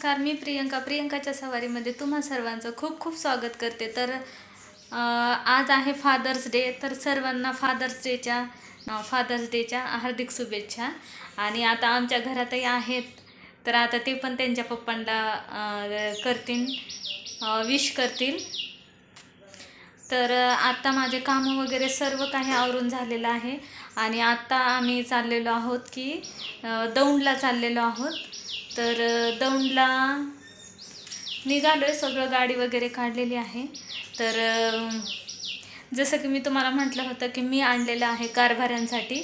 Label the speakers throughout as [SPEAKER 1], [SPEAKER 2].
[SPEAKER 1] नमस्कार मी प्रियंका. प्रियंकाच्या सवारीमध्ये तुम्हा सर्वांचं खूप खूप स्वागत करते. तर आज आहे फादर्स डे तर सर्वांना फादर्स डेच्या फादर्स डेच्या हार्दिक शुभेच्छा. आणि आता आमच्या घरातही आहेत. तर आता ते पण त्यांच्या पप्पांना करतील विश करतील. तर आत्ता आता माझे कामं वगैरे सर्व काही आवरून झालेलं आहे. आणि आता आम्ही चाललेलो आहोत की दौंडला चाललेलो आहोत. तर दौंडला निघालो आहे सगळं गाडी वगैरे काढलेली आहे. तर जसं की मी तुम्हाला म्हटलं होतं की मी आणलेलं आहे कारभाऱ्यांसाठी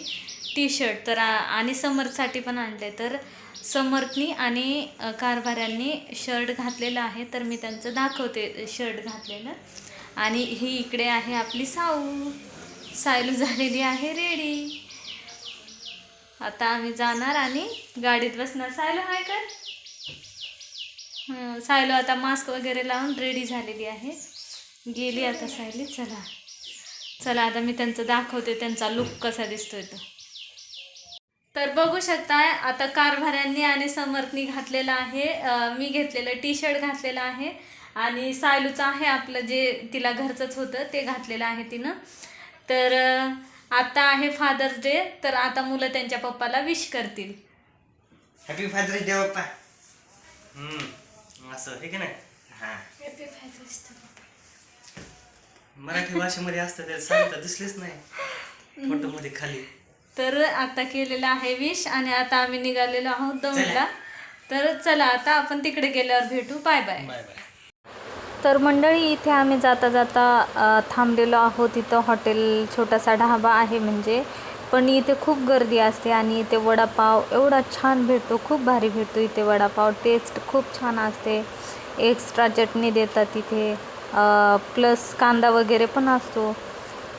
[SPEAKER 1] टी शर्ट तर आणि समर्थसाठी पण आणले तर समर्थनी आणि कारभाऱ्यांनी शर्ट घातलेलं आहे. तर मी त्यांचं दाखवते शर्ट घातलेलं. आणि ही इकडे आहे आपली साऊ. सायलू झालेली आहे रेडी. आता आम्ही जाणार आणि गाडीत बसणार. सायलो हाय कर. सायलो आता मास्क वगैरे लावून रेडी झालेली आहे. गेली आता सायली चला. चला आता मी त्यांचं दाखवते त्यांचा लुक कसा दिसतोय तो. तर बघू शकताय आता कारभाऱ्यांनी आणि समर्थनी घातलेलं आहे. मी घेतलेलं टी शर्ट घातलेलं आहे. आणि सायलूचं आहे आपलं जे तिला घरचंच होतं ते घातलेलं आहे तिनं. तर आता आहे फादर्स डे तर आता मुलं त्यांच्या पप्पाला विश करतील.
[SPEAKER 2] हॅपी फादर्स डे हम्म असं हे. की नाही हा मराठी भाषेमध्ये असतं ते सांगता दिसलेच नाही. फोटो मध्ये खाली.
[SPEAKER 1] तर आता केलेलं आहे विश आणि आता आम्ही निघालेलो आहोत दौंडला. तर चला आता आपण तिकडे गेल्यावर भेटू. बाय बाय
[SPEAKER 2] बाय बाय
[SPEAKER 1] तर मंडळी इथे आम्ही जाता जाता थांबलेलो आहोत. इथं हॉटेल छोटासा ढाबा आहे म्हणजे. पण इथे खूप गर्दी असते आणि इथे वडापाव एवढा छान भेटतो खूप भारी भेटतो इथे वडापाव. टेस्ट खूप छान असते. एक्स्ट्रा चटणी देतात इथे. प्लस कांदा वगैरे पण असतो.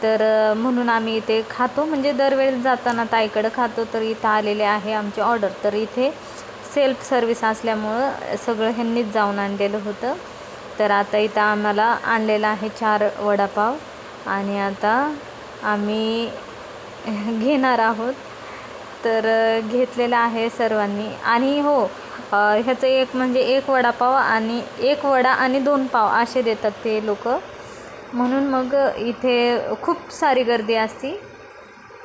[SPEAKER 1] तर म्हणून आम्ही इथे खातो. म्हणजे दरवेळेस जाताना ताईकडं खातो तर इथं आलेले आहे आमची ऑर्डर तर इथे सेल्फ सर्विस असल्यामुळं सगळं ह्यांनीच जाऊन आणलेलं होतं. तर आता इथं आम्हाला आणलेला आहे चार वडापाव आणि आता आम्ही घेणार आहोत. तर घेतलेलं आहे सर्वांनी. आणि हो ह्याचं एक म्हणजे एक वडापाव आणि एक वडा आणि दोन पाव असे देतात ते लोक. म्हणून मग इथे खूप सारी गर्दी असती.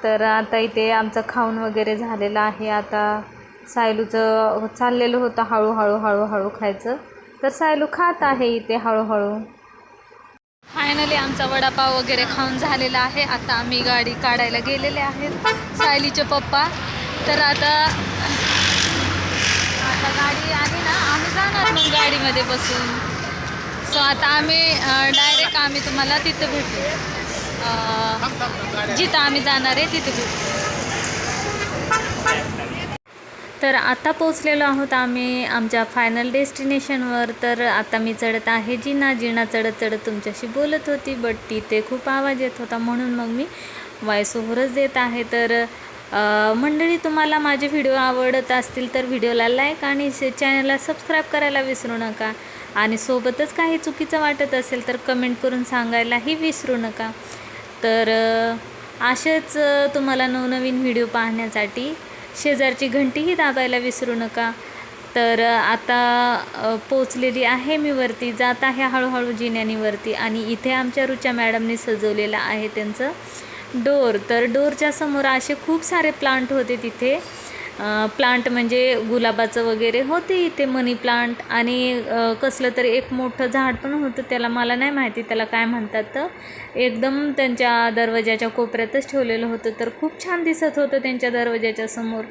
[SPEAKER 1] तर आता इथे आमचं खाऊन वगैरे झालेलं आहे. आता सायलूचं चाललेलं होतं हळूहळू हळूहळू खायचं. तर सायलू खात आहे इथे हळूहळू. फायनली आमचा वडापाव वगैरे खाऊन झालेला आहे. आता आम्ही गाडी काढायला गेलेले आहेत. सायलीचे पप्पा. तर आता आता गाडी आली ना आम्ही जाणार मग गाडीमध्ये बसून. सो आता आम्ही डायरेक्ट आम्ही तुम्हाला तिथं भेटू. जिथं आम्ही जाणार आहे तिथं भेटू. तर आता पोचलेलो आहोत आम्ही आमच्या फायनल डेस्टिनेशनवर तर आता मी चढत आहे जिना. जिना चढत चढत तुमच्याशी बोलत होती बट तिथे खूप आवाज येत होता. म्हणून मग मी वॉइस ओव्हरच देत आहे. तर मंडळी तुम्हाला माझे व्हिडिओ आवडत असतील तर व्हिडिओला लाईक आणि चॅनलला सबस्क्राईब करायला विसरू नका. आणि सोबतच काही चुकीचं वाटत असेल तर कमेंट करून सांगायलाही विसरू नका. तर असेच तुम्हाला नवनवीन व्हिडिओ पाहण्यासाठी शेजारची घंटीही दाबायला विसरू नका. तर आता पोचलेली आहे मी वरती. जात आहे हळूहळू जिन्यानी वरती आणि इथे आमच्या रुच्या मॅडमनी सजवलेलं आहे त्यांचं डोर. तर डोरच्या समोर असे खूप सारे प्लांट होते तिथे. प्लांट म्हणजे गुलाबाचं वगैरे होते इथे मनी प्लांट आणि कसलं तरी एक मोठं झाड पण होतं त्याला मला नाही माहिती त्याला काय म्हणतात तर एकदम त्यांच्या दरवाजाच्या कोपऱ्यातच ठेवलेलं होतं तर खूप छान दिसत होतं त्यांच्या दरवाजाच्या समोर.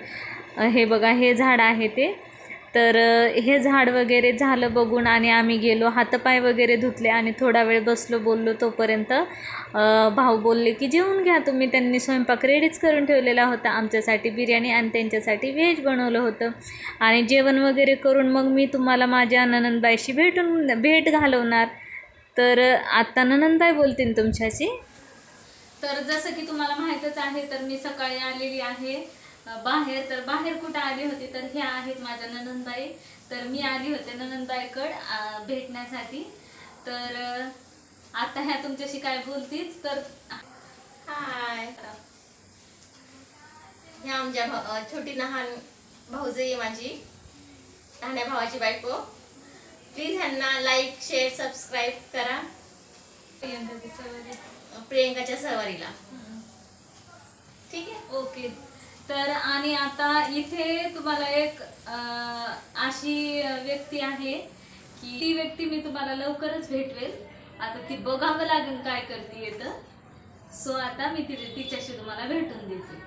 [SPEAKER 1] हे बघा हे झाड आहे ते. तर हे झाड वगैरे झालं बघून आणि आम्ही गेलो. हातपाय वगैरे धुतले आणि थोडा वेळ बसलो बोललो तोपर्यंत भाऊ बोलले की जेवून घ्या तुम्ही. त्यांनी स्वयंपाक रेडीच करून ठेवलेला होता. आमच्यासाठी बिर्याणी आणि त्यांच्यासाठी व्हेज बनवलं होतं. आणि जेवण वगैरे करून मग मी तुम्हाला माझ्या ननंदबाईशी भेटून भेट घालवणार. तर आत्ता ननंदबाई बोलतील तुमच्याशी. तर जसं की तुम्हाला माहीतच आहे तर मी सकाळी आलेली आहे. बाहेर तर बाहेर कुठं आली होती तर ह्या आहेत माझ्या ननंदबाई. तर मी आली होते ननंदबाईकड भेटण्यासाठी. तर आता ह्या तुमच्याशी काय बोलतील तर
[SPEAKER 3] हाय. ह्या आमच्या छोटी लहान भाऊजई आहे माझी. ठाण्या भावाची बायको. प्लीज ह्यांना लाईक शेअर सबस्क्राईब करा. प्रियंकाच्या सवारीला. ठीक आहे?
[SPEAKER 1] ओके. तर आणि आता इथे तुम्हाला एक अशी व्यक्ती आहे की ती व्यक्ती मी तुम्हाला लवकरच भेटवेल. आता ती बघावं लागेल काय करते येतं सो आता मी तिथे तिच्याशी तुम्हाला भेटून देते.